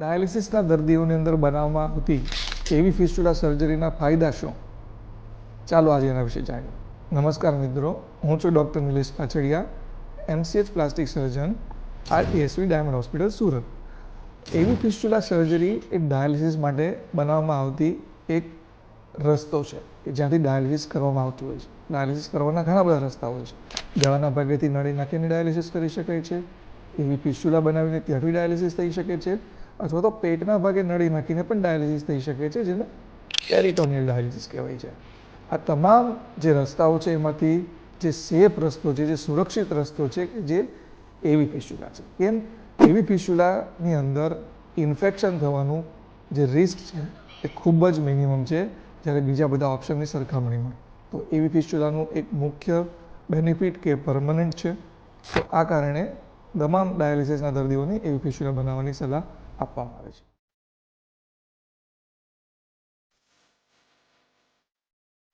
ડાયાલિસિસના દર્દીઓની અંદર બનાવવામાં આવતી એવી ફિસ્ટુલા સર્જરીના ફાયદા શું? ચાલો આજે એના વિશે જાણીએ. નમસ્કાર મિત્રો, હું છું doctor Nilesh Pachhadiya MCH plastic surgeon R SV diamond hospital Surat. એવી ફિસ્ટુલા સર્જરી એ ડાયાલિસિસ માટે બનાવવામાં આવતી એક રસ્તો છે, કે જ્યાંથી ડાયાલિસિસ કરવામાં આવતું હોય છે. ડાયાલિસિસ કરવાના ઘણા બધા રસ્તાઓ હોય છે. ગળાના ભાગેથી નળી નાખીને ડાયાલિસિસ કરી શકાય છે. એવી ફિસ્ટુલા બનાવીને ત્યાંથી ડાયાલિસિસ થઈ શકે છે, અથવા તો પેટના ભાગે નળી નાખીને પણ ડાયાલિસિસ થઈ શકે છે, જેને કેરિટોનિયલ ડાયાલિસિસ કહેવાય છે. આ તમામ જે રસ્તાઓ છે એમાંથી જે સેફ રસ્તો છે, જે સુરક્ષિત રસ્તો છે કે જે એવી ફિસ્ટુલા છે. કેમ? એવી ફિસ્ટુલાની અંદર ઇન્ફેક્શન થવાનું જે રિસ્ક છે, એ ખૂબ જ મિનિમમ છે, જ્યારે બીજા બધા ઓપ્શનની સરખામણીમાં તો એવી ફિસ્ટુલાનું એક મુખ્ય બેનિફિટ કે પરમનન્ટ છે. તો આ કારણે તમામ ડાયાલિસિસના દર્દીઓને એવી ફિસ્ટુલા બનાવવાની સલાહ આપવામાં આવે છે.